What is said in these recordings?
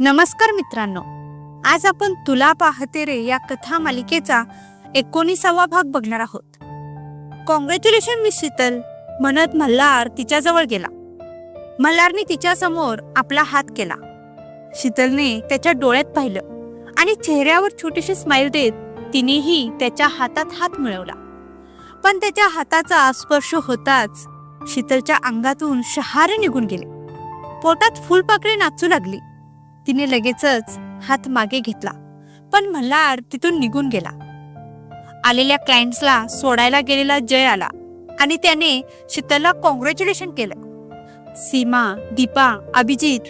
नमस्कार मित्रांनो आज आपण तुला पाहते रे या कथा मालिकेचा एकोणीसावा भाग बघणार आहोत. कॉंग्रॅच्युलेशन मिस शीतल म्हणत मल्हार तिच्याजवळ गेला. मल्हारने तिच्या समोर आपला हात केला. शीतलने त्याच्या डोळ्यात पाहिलं आणि चेहऱ्यावर छोटीशी स्माईल देत तिनेही त्याच्या हातात हात मिळवला. पण त्याच्या हाताचा स्पर्श होताच शीतलच्या अंगातून शहारे निघून गेले. पोटात फुलपाकळी नाचू लागली. तिने लगेचच हात मागे घेतला. पण मल्हार तिथून निघून गेला. आलेल्या क्लायंट्सला सोडायला गेलेला जय आला आणि त्याने शीतलला कॉंग्रॅच्युलेशन केलं. सीमा दीपा अभिजित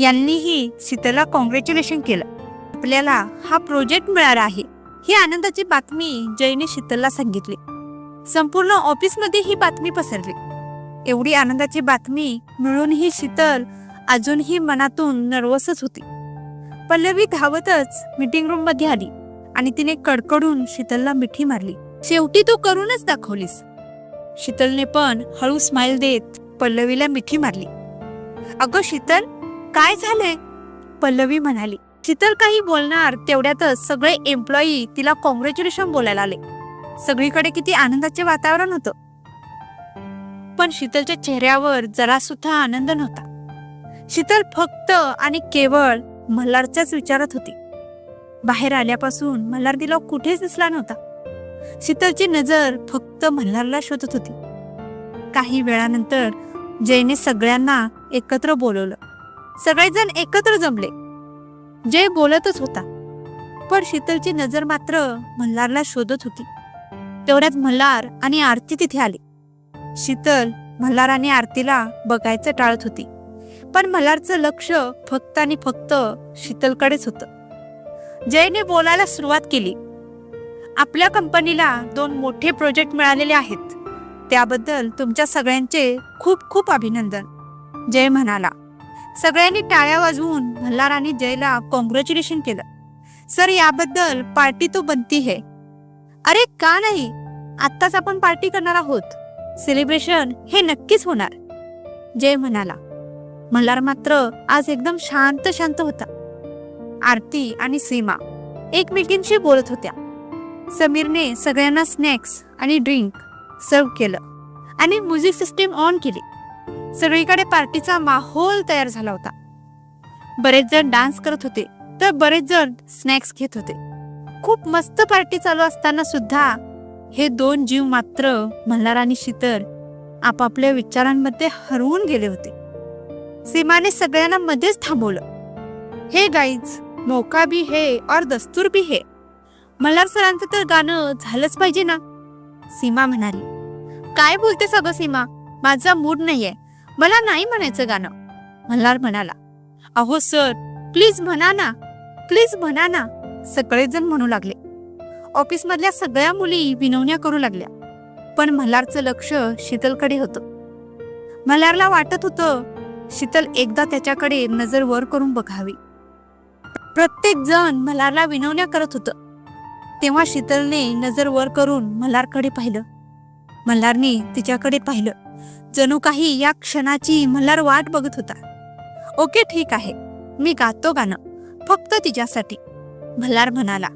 यांनीही शीतलला कॉंग्रॅच्युलेशन केलं. आपल्याला हा प्रोजेक्ट मिळाला आहे. ही आनंदाची बातमी जयने शीतलला सांगितली. संपूर्ण ऑफिसमध्ये ही बातमी पसरली. एवढी आनंदाची बातमी मिळूनही शीतल अजूनही मनातून नर्वसच होती. पल्लवी धावतच मीटिंग रूममध्ये आली आणि तिने कडकडून शीतलला मिठी मारली. शेवटी तू करूनच दाखवलीस. शीतलने पण हळू स्माइल देत पल्लवीला मिठी मारली. अगं शीतल काय झालंय? पल्लवी म्हणाली. शीतल काही बोलणार तेवढ्यातच सगळे एम्प्लॉई तिला कॉंग्रॅच्युलेशन बोलायला आले. सगळीकडे किती आनंदाचे वातावरण होतं. पण शीतलच्या चेहऱ्यावर जरा सुद्धा आनंद नव्हता. शीतल फक्त आणि केवळ मल्हारच्याच विचारात होती. बाहेर आल्यापासून मल्हार तिला कुठेच दिसला नव्हता. शीतलची नजर फक्त मल्हारला शोधत होती. काही वेळानंतर जयने सगळ्यांना एकत्र बोलवलं. सगळेजण एकत्र जमले. जय बोलतच होता. पण शीतलची नजर मात्र मल्हारला शोधत होती. तेवढ्यात मल्हार आणि आरती तिथे आली. शीतल मल्हार आणि आरतीला बघायचं टाळत होती. पण मल्हारचं लक्ष फक्त आणि फक्त शीतलकडेच होतं. जयने बोलायला सुरुवात केली. आपल्या कंपनीला दोन मोठे प्रोजेक्ट मिळालेले आहेत. त्याबद्दल तुमच्या सगळ्यांचे खूप खूप अभिनंदन. जय म्हणाला. सगळ्यांनी टाळ्या वाजवून मल्हार आणि जयला कॉंग्रॅच्युलेशन केलं. सर याबद्दल पार्टी तो बनती है. अरे का नाही? आत्ताच आपण पार्टी करणार आहोत. सेलिब्रेशन हे नक्कीच होणार. जय म्हणाला. मल्हार मात्र आज एकदम शांत शांत होता. आरती आणि सीमा एकमेकींशी बोलत होत्या. समीरने सगळ्यांना स्नॅक्स आणि ड्रिंक सर्व केलं आणि म्युझिक सिस्टीम ऑन केली. सगळीकडे पार्टीचा माहोल तयार झाला होता. बरेच जण डान्स करत होते तर बरेच जण स्नॅक्स घेत होते. खूप मस्त पार्टी चालू असताना सुद्धा हे दोन जीव मात्र मल्हार आणि शीतल आपापल्या विचारांमध्ये हरवून गेले होते. सीमाने सगळ्यांना मध्येच थांबवलं. हे गाईज मौका भी है और दस्तूर भी है. मल्हार सरांचं तर गाणं झालंच पाहिजे ना. सीमा म्हणाली. काय बोलते सगळं सीमा? माझा मूड नाहीये. मला नाही म्हणायचं गाणं. मल्हार म्हणाला. अहो सर प्लीज म्हणा ना. प्लीज म्हणा ना. सगळेजण म्हणू लागले. ऑफिसमधल्या सगळ्या मुली विनवण्या करू लागल्या. पण मल्हारचं लक्ष शीतलकडे होतं. मल्हारला वाटत होतं शीतल एकदा त्याच्याकडे नजर वर करून बघावी. प्रत्येक जण मल्हारला विनवण्या करत होतं. तेव्हा शीतलने नजर वर करून मल्हारकडे पाहिलं. मल्हारने तिच्याकडे पाहिलं. जणू काही या क्षणाची मल्हार वाट बघत होता. ओके ठीक आहे. मी गातो गाणं. फक्त तिच्यासाठी. मल्हार म्हणाला.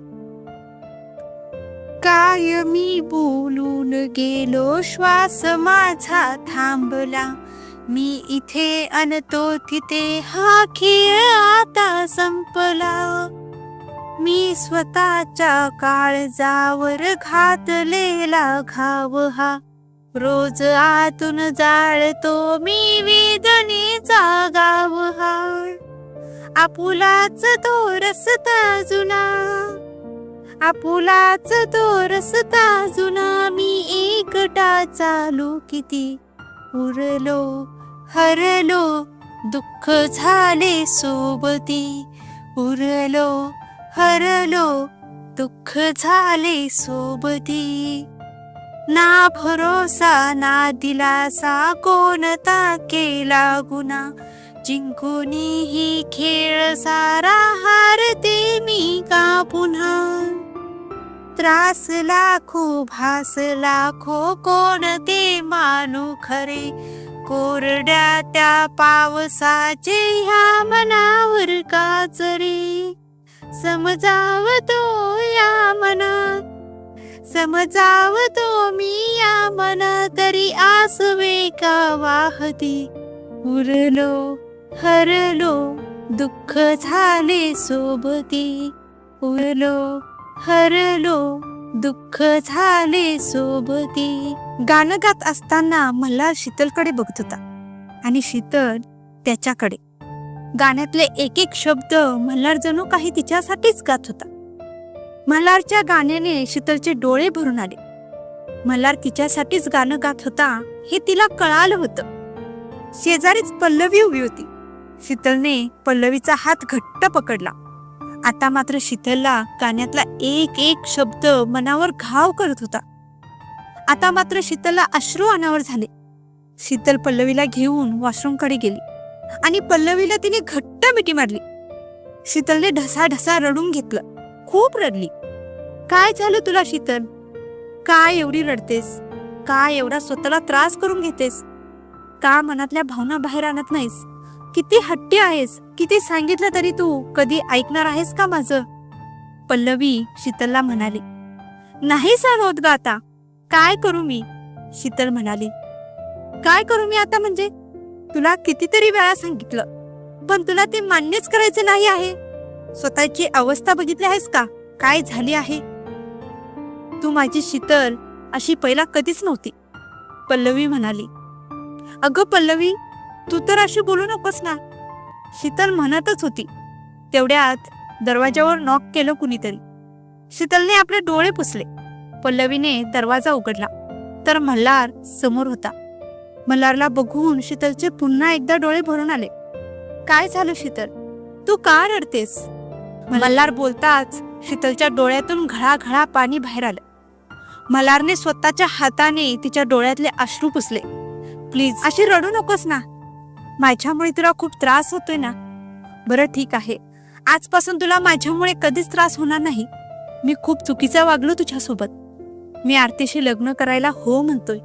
काय मी बोलून गेलो? श्वास माझा थांबला. मी इथे अन तो तिथे हा खेळ आता संपला. मी स्वतःच्या काळजावर घातलेला घाव हा रोज आतून जाळतो मी वेदनेचा गाव हा आपुलाच तो रसता जुना. आपुलाच तो रसता जुना. मी एकटा चालू किती उरलो हरलो दुःख झाले सोबती. उरलो हरलो दुःख झाले सोबती. ना भरोसा ना दिलासा कोणता केला गुना जिंकूनही खेळ सारा हारते मी का पुन्हा? त्रास लाखो भास लाखो कोणते मानू खरे? कोरड्या त्या पावसाचे ह्या मनावर काचरे समजावतो या मनात समजावतो मी या मना तरी आसवे का वाहती. उरलो हरलो दुःख झाले सोबती. उरलो हरलो दुःख झाले सोबती. गाणं गात असताना मल्हार शीतलकडे बघत होता आणि शीतल त्याच्याकडे. गाण्यातले एक एक शब्द मल्हार जणू काही तिच्यासाठीच गात होता. मल्हारच्या गाण्याने शीतलचे डोळे भरून आले. मल्हार तिच्यासाठीच गाणं गात होता हे तिला कळालं होतं. शेजारीच पल्लवी उभी होती. शीतलने पल्लवीचा हात घट्ट पकडला. आता मात्र शीतलला गाण्यातला एक एक शब्द मनावर घाव करत होता. आता मात्र शीतलला अश्रू अनावर झाले. शीतल पल्लवीला घेऊन वॉशरूमकडे गेली आणि पल्लवीला तिने घट्ट मिठी मारली. शीतलने ढसा ढसा रडून घेतलं. खूप रडली. काय झालं तुला शीतल? काय एवढी रडतेस? काय एवढा स्वतःला त्रास करून घेतेस? का मनातल्या भावना बाहेर आणत नाहीस? किती हट्टी आहेस? किती सांगितलं तरी तू? कधी ऐकणार आहेस का माझं? पल्लवी शीतलला म्हणाली. नाही सर होत ग आता. काय करू मी? शीतल म्हणाली. काय करू मी आता म्हणजे? तुला कितीतरी वेळा सांगितलं पण तुला ते मान्यच करायचे नाही आहे. स्वतःची अवस्था बघितली आहेस का? काय झाली आहे? तू माझी शीतल अशी पहिला कधीच नव्हती पल्लवी म्हणाली. अगं पल्लवी तू तर अशी बोलू नकोस ना. शीतल म्हणतच होती. तेवढ्यात दरवाजावर नॉक केलं कुणीतरी. शीतलने आपले डोळे पुसले. पल्लवीने दरवाजा उघडला. तर मल्हार समोर होता. मल्हारला बघून शीतलचे पुन्हा एकदा डोळे भरून आले. काय झालं शीतल? तू का रडतेस? मल्हार बोलताच शीतलच्या डोळ्यातून घळाघळा पाणी बाहेर आलं. मल्हारने स्वतःच्या हाताने तिच्या डोळ्यातले अश्रू पुसले. प्लीज अशी रडू नकोस ना. माझ्यामुळे तुला खूप त्रास होतोय ना. बरं ठीक आहे. आजपासून तुला माझ्यामुळे कधीच त्रास होणार नाही. मी खूप चुकीचं वागलो तुझ्यासोबत. मी आरतीशी लग्न करायला हो म्हणतोय.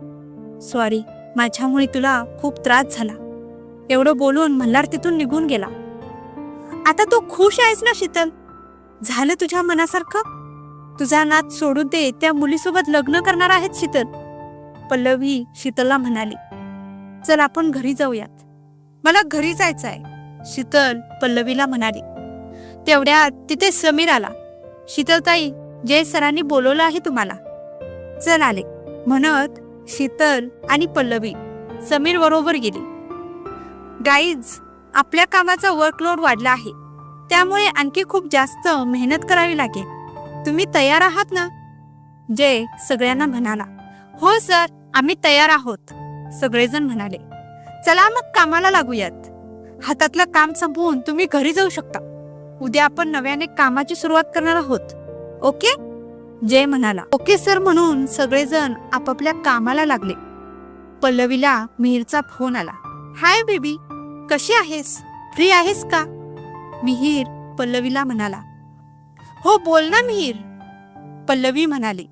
सॉरी माझ्यामुळे तुला खूप त्रास झाला. एवढं बोलून मल्हार तिथून निघून गेला. आता तू खुश आहेस ना शीतल? झालं तुझ्या मनासारखं? तुझा नात सोडू दे त्या मुलीसोबत लग्न करणार आहेत शीतल. पल्लवी शीतलला म्हणाली. चल आपण घरी जाऊयात. मला घरी जायचं आहे शीतल पल्लवीला म्हणाली. तेवढ्यात तिथे समीर आला. शीतलताई जय सरांनी बोलवलं आहे तुम्हाला. चल आले. म्हणत शीतल आणि पल्लवी समीर बरोबर गेली. गाईज आपल्या कामाचा वर्कलोड वाढला आहे. त्यामुळे आणखी खूप जास्त मेहनत करावी लागेल. तुम्ही तयार आहात ना? जय सगळ्यांना म्हणाला. हो सर आम्ही तयार आहोत सगळेजण म्हणाले. चला मग कामाला लागूयात. हातातलं काम संपवून तुम्ही घरी जाऊ शकता. उद्या आपण नव्याने कामाची सुरुवात करणार आहोत. ओके? जय म्हणाला. ओके सर म्हणून सगळेजण आपापल्या कामाला लागले. पल्लवीला मिहीरचा फोन आला. हाय बेबी कशी आहेस? फ्री आहेस का? मिहीर पल्लवीला म्हणाला. हो बोल ना मिहीर. पल्लवी म्हणाली.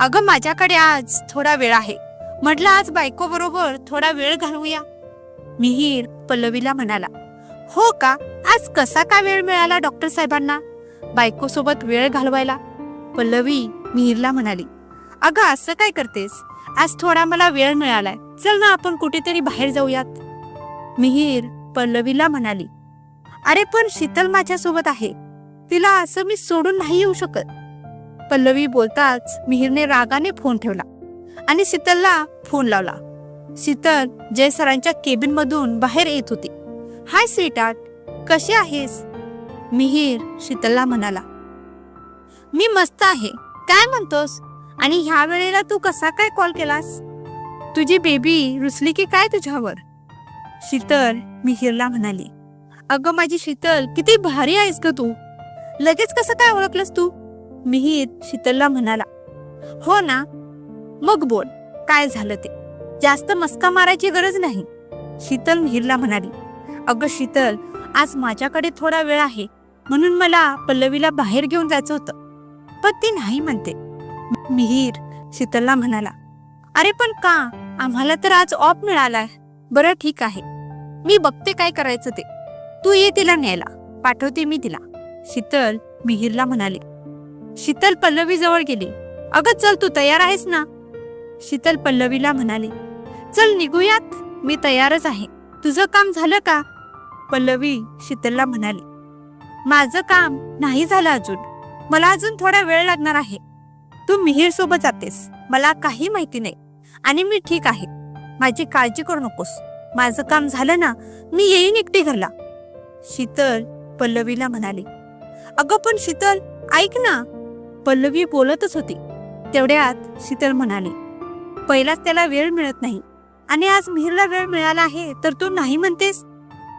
अगं माझ्याकडे आज थोडा वेळ आहे. म्हटलं आज बायको बरोबर थोडा वेळ घालवूया. मिहीर पल्लवीला म्हणाला. हो का? आज कसा का वेळ मिळाला डॉक्टर साहेबांना? बायको सोबत वेळ घालवायला? पल्लवी मिहिरला म्हणाली अगं असं काय करतेस? आज थोडा मला वेळ मिळालाय. चल ना आपण कुठेतरी बाहेर जाऊयात. मिहीर पल्लवीला म्हणाली अरे पण शीतल माझ्यासोबत आहे. तिला असं मी सोडून नाही येऊ शकत. पल्लवी बोलताच मिहीरने रागाने फोन ठेवला आणि शीतलला फोन लावला. शीतल जय सरांच्या केबिन मधून बाहेर येत होती. हाय स्वीटार्ट कशी आहेस? मिहीर शीतलला म्हणाला मी मस्त आहे. काय म्हणतोस? आणि ह्या वेळेला तू कसा काय कॉल केलास? तुझी बेबी रुसली की काय तुझ्यावर? शीतल मिहीरला म्हणाली. अगं माझी शीतल किती भारी आहेस ग तू. लगेच कसं काय ओळखलंस तू? मिहीर शीतलला म्हणाला. हो ना. मग बोल काय झालं ते? जास्त मस्का मारायची गरज नाही. शीतल मिहीरला म्हणाली. अगं शीतल आज माझ्याकडे थोडा वेळ आहे. म्हणून मला पल्लवीला बाहेर घेऊन जायचं होतं. पण ती नाही म्हणते. मिहीर शीतलला म्हणाला अरे पण का? आम्हाला तर आज ऑफ मिळालाय. बरं ठीक आहे. मी बघते काय करायचं ते. तू ये तिला न्यायला. पाठवते मी तिला. शीतल मिहिरला म्हणाले शीतल पल्लवी जवळ गेली. अगं चल तू तयार आहेस ना? शीतल पल्लवीला म्हणाले चल निघूयात. मी तयारच आहे. तुझं काम झालं का? पल्लवी शीतलला म्हणाली माझं काम नाही झालं अजून. मला अजून थोडा वेळ लागणार आहे. तू मिहीर सोबत जातेस. मला काही माहिती नाही. आणि मी ठीक आहे. माझी काळजी करू नकोस. माझं काम झालं ना मी येईन एकटी घरला. शीतल पल्लवीला म्हणाली. अगं पण शीतल ऐक ना. पल्लवी बोलतच होती. तेवढ्यात शीतल म्हणाली. पहिलाच त्याला वेळ मिळत नाही. आणि आज मिहीरला वेळ मिळाला आहे तर तू नाही म्हणतेस?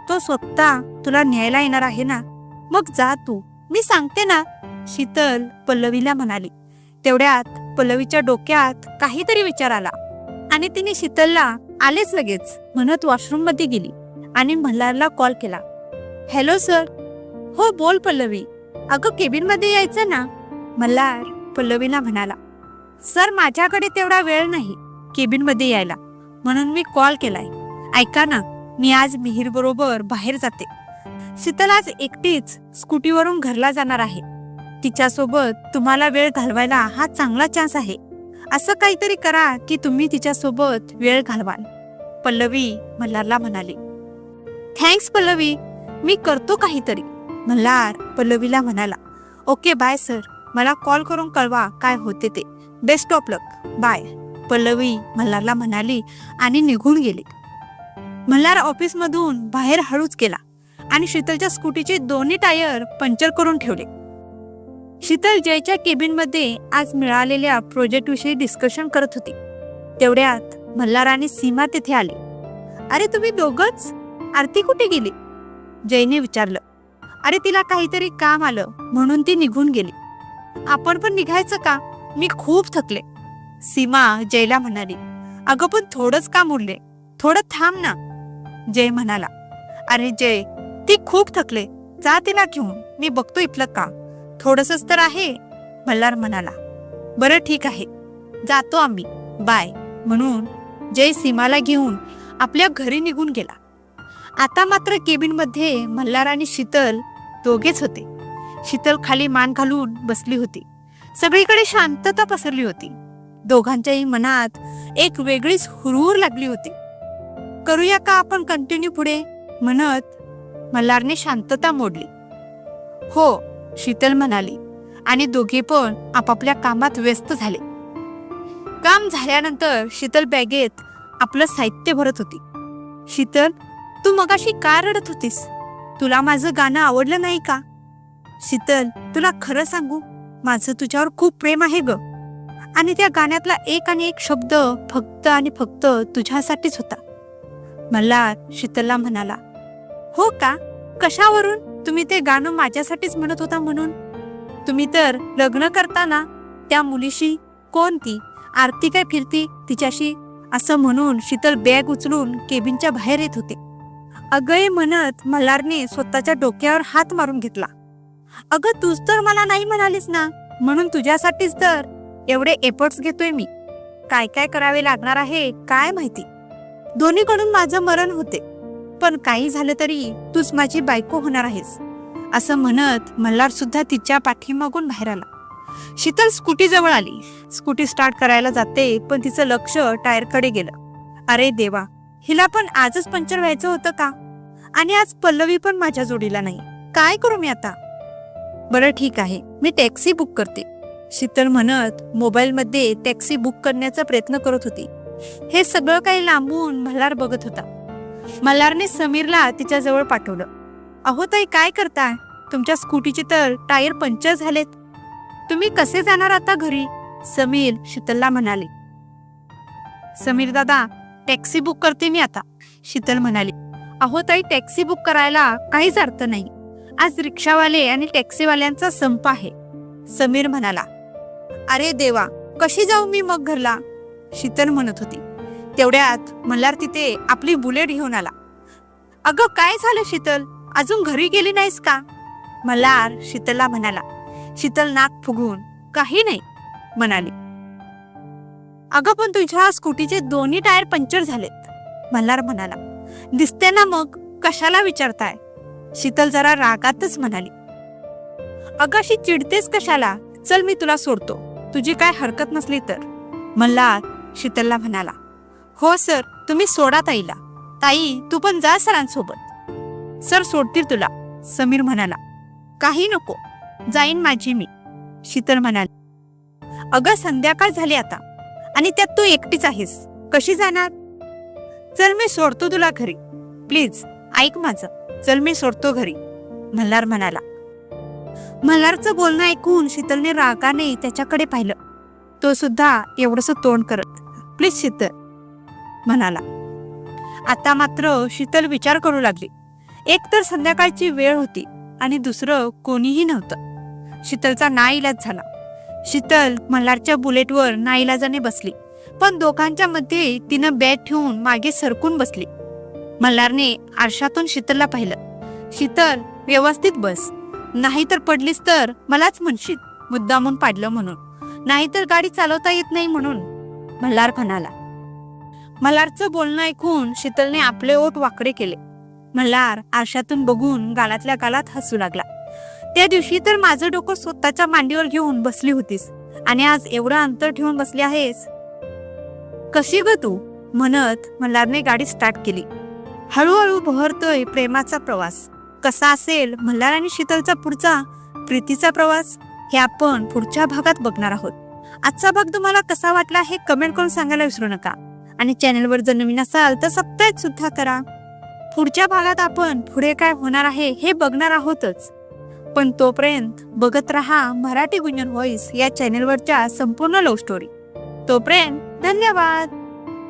तो स्वतः तुला न्यायला येणार आहे ना? मग जा तू. मी सांगते ना. शीतल पल्लवीला म्हणाली. तेवढ्यात पल्लवीच्या डोक्यात काहीतरी विचार आला. आणि तिने शीतलला आलेच लगेच म्हणत वॉशरूममध्ये गेली आणि मल्हारला कॉल केला. हॅलो सर हो बोल पल्लवी. अगं केबिनमध्ये यायचं ना? मल्हार पल्लवीला म्हणाला. सर माझ्याकडे तेवढा वेळ नाही केबिनमध्ये यायला. म्हणून मी कॉल केलाय. ऐका ना मी आज मिहीर बरोबर बाहेर जाते. शीतल आज एकटीच स्कूटीवरून घरला जाणार आहे. तिच्यासोबत तुम्हाला वेळ घालवायला हा चांगला चान्स आहे. असं काहीतरी करा की तुम्ही तिच्यासोबत वेळ घालवाल. पल्लवी मल्हारला म्हणाली. थँक्स पल्लवी. मी करतो काहीतरी. मल्हार पल्लवीला म्हणाला. ओके बाय सर मला कॉल करून कळवा काय होते ते. Best of luck bye Pallavi मल्हारला म्हणाली आणि निघून गेली. मल्हार ऑफिसमधून बाहेर हळूच गेला आणि शीतलच्या स्कूटीचे दोन्ही टायर पंक्चर करून ठेवले. शीतल जयच्या केबिनमध्ये आज मिळालेल्या प्रोजेक्ट विषयी डिस्कशन करत होती. तेवढ्यात मल्हार आणि सीमा तेथे आली. अरे तुम्ही दोघच? आरती कुठे गेली? जयने विचारलं. अरे तिला काहीतरी काम आलं म्हणून ती निघून गेली. आपण पण निघायचं का? मी खूप थकले. सीमा जयला म्हणाली. अगं पण थोडंच काम उरले. थोडं थांब ना. जय म्हणाला. अरे जय ती खूप थकले. जा तिला घेऊन. मी बघतो इथलं काम. थोडसच तर आहे मल्हार म्हणाला. बरं ठीक आहे. जातो आम्ही. बाय. म्हणून जय सीमाला घेऊन आपल्या घरी निघून गेला. आता मात्र केबिनमध्ये मल्हार आणि शीतल दोघेच होते. शीतल खाली मान घालून बसली होती. सगळीकडे शांतता पसरली होती. दोघांच्याही मनात एक वेगळीच हुरहुर लागली होती. करूया का आपण कंटिन्यू पुढे? म्हणत मल्हारने शांतता मोडली. हो शीतल म्हणाली आणि दोघे पण आपापल्या कामात व्यस्त झाले. काम झाल्यानंतर शीतल बॅगेत आपलं साहित्य भरत होती. शीतल तू मगाशी का रडत होतीस? तुला माझं गाणं आवडलं नाही का? शीतल तुला खरं सांगू माझं तुझ्यावर खूप प्रेम आहे ग. आणि त्या गाण्यातला एक आणि एक शब्द फक्त आणि फक्त तुझ्यासाठीच होता. मल्हार शीतलला म्हणाला हो का? कशावरून? तुम्ही ते गाणं माझ्यासाठीच म्हणत होता म्हणून? तुम्ही तर लग्न करताना त्या मुलीशी कोण ती? आरती काय फिरती तिच्याशी? असं म्हणून शीतल बॅग उचलून केबिनच्या बाहेर येत होते. अगय म्हणत मल्हारने स्वतःच्या डोक्यावर हात मारून घेतला. अगं तूच तर मला नाही म्हणालीस ना? म्हणून तुझ्यासाठीच तर एवढे एफर्ट्स घेतोय मी. काय काय करावे लागणार आहे काय माहिती? दोन्हीकडून माझं मरण होते. पण काही झालं तरी तूच माझी बायको होणार आहेस. असं म्हणत मल्हार सुद्धा तिच्या पाठीमागून बाहेर आला. शीतल स्कूटी जवळ आली. स्कूटी स्टार्ट करायला जाते पण तिचं लक्ष टायरकडे गेलं. अरे देवा हिला पण आजच पंक्चर व्हायचं होतं का? आणि आज पल्लवी पण माझ्या जोडीला नाही. काय करू मी आता? बरं ठीक आहे मी टॅक्सी बुक करते. शीतल म्हणत मोबाईल मध्ये टॅक्सी बुक करण्याचा प्रयत्न करत होती. हे सगळं काही लांबून मल्हार बघत होता. मल्हारने समीरला तिच्या जवळ पाठवलं. अहो ताई काय करताय? तुमच्या स्कूटीचे तर टायर पंक्चर झालेत. तुम्ही कसे जाणार आता घरी? समीर शीतलला म्हणाले. समीर दादा टॅक्सी बुक करते मी आता शीतल म्हणाली. अहो ताई टॅक्सी बुक करायला काहीच अर्थ नाही. आज रिक्षावाले आणि टॅक्सीवाल्यांचा संप आहे समीर म्हणाला. अरे देवा कशी जाऊ मी मग घरला? शीतल म्हणत होती. तेवढ्यात मल्हार तिथे आपली बुलेट घेऊन आला. अगं काय झालं शीतल? अजून घरी गेली नाहीस का? मल्हार शीतलला म्हणाला. शीतल नाक फुगून काही नाही म्हणाली. अगं पण तुझ्या स्कूटीचे दोन्ही टायर पंक्चर झालेत मल्हार म्हणाला. दिसते ना मग कशाला विचारताय? शीतल जरा रागातच म्हणाली. अगं अशी चिडतेस कशाला? चल मी तुला सोडतो. तुझी काय हरकत नसली तर मल्हार शीतलला म्हणाला. हो सर. तुम्ही सोडा ताईला. ताई तू पण जा सरांसोबत. सर सोडतील तुला समीर म्हणाला. काही नको. जाईन माझी मी शीतल म्हणाली. अगं संध्याकाळ झाली आता. आणि त्यात तू एकटीच आहेस. कशी जाणार? चल मी सोडतो तुला घरी. प्लीज ऐक माझं. चल मी सोडतो घरी मल्हार म्हणाला. मल्हारचं बोलणं ऐकून शीतलने रागाने त्याच्याकडे पाहिलं. तो सुद्धा एवढंसं तोंड करत प्लीज शीतल म्हणाला. आता मात्र शीतल विचार करू लागली. एक तर संध्याकाळची वेळ होती आणि दुसरं कोणीही नव्हतं. शीतलचा नाईलाज झाला. शीतल मल्हारच्या बुलेटवर नाईलाजाने बसली पण दोघांच्या मध्ये तिनं बॅट ठेवून मागे सरकून बसली. मल्हारने आरशातून शीतलला पाहिलं. शीतल व्यवस्थित बस. नाहीतर पडलीस तर मलाच म्हणशील मुद्दामून पाडलं म्हणून. नाहीतर गाडी चालवता येत नाही म्हणून मल्हार म्हणाला. मल्हारचं बोलणं ऐकून शीतलने आपले ओठ वाकडे केले. मल्हार आरशातून बघून गालातल्या गालात हसू लागला. त्या दिवशी तर माझं डोकं स्वतःच्या मांडीवर घेऊन बसली होतीस. आणि आज एवढं अंतर ठेवून बसली आहेस. कशी ग तू? म्हणत मल्हारने गाडी स्टार्ट केली. हळूहळू बहरतोय प्रेमाचा प्रवास. कसा असेल मल्हार आणि शीतलचा पुढचा प्रीतीचा प्रवास? हे आपण पुढच्या भागात बघणार आहोत. आजचा भाग तुम्हाला कसा वाटला हे कमेंट करून सांगायला विसरू नका. आणि चॅनलवर जर नवीन असाल तर सबस्क्राईब सुद्धा करा. पुढच्या भागात आपण पुढे काय होणार आहे हे बघणार आहोतच. पण तोपर्यंत बघत रहा मराठी गुंजन व्हॉइस या चॅनेलवरच्या संपूर्ण लव्ह स्टोरी तोपर्यंत धन्यवाद!